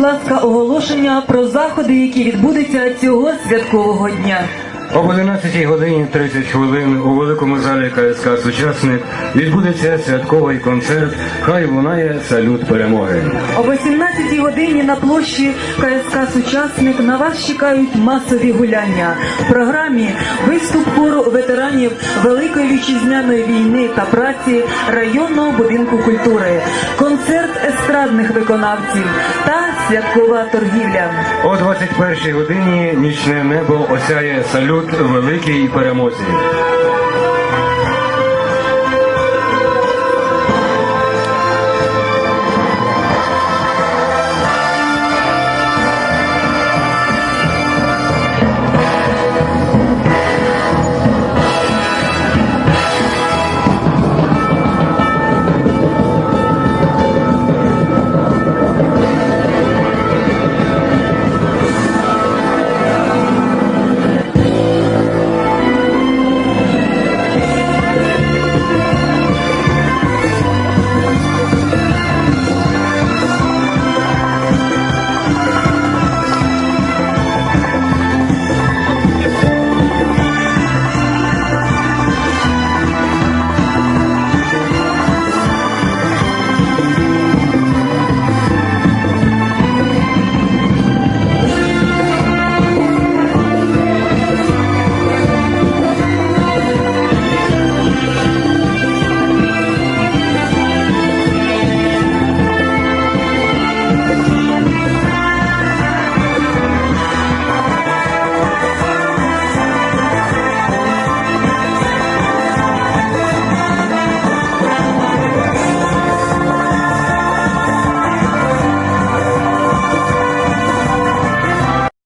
ласка, оголошення про заходи, які відбудуться цього святкового дня. Об 11 годині 30 хвилин у великому залі КСК Сучасник відбудеться святковий концерт. Хай лунає салют перемоги. Об 18 годині на площі КСК Сучасник на вас чекають масові гуляння. В програмі виступ хору ветеранів Великої вітчизняної війни та праці районного будинку культури, концерт естрадних виконавців та святкова торгівля. О 21 годині нічне небо осяє салют великій перемозі.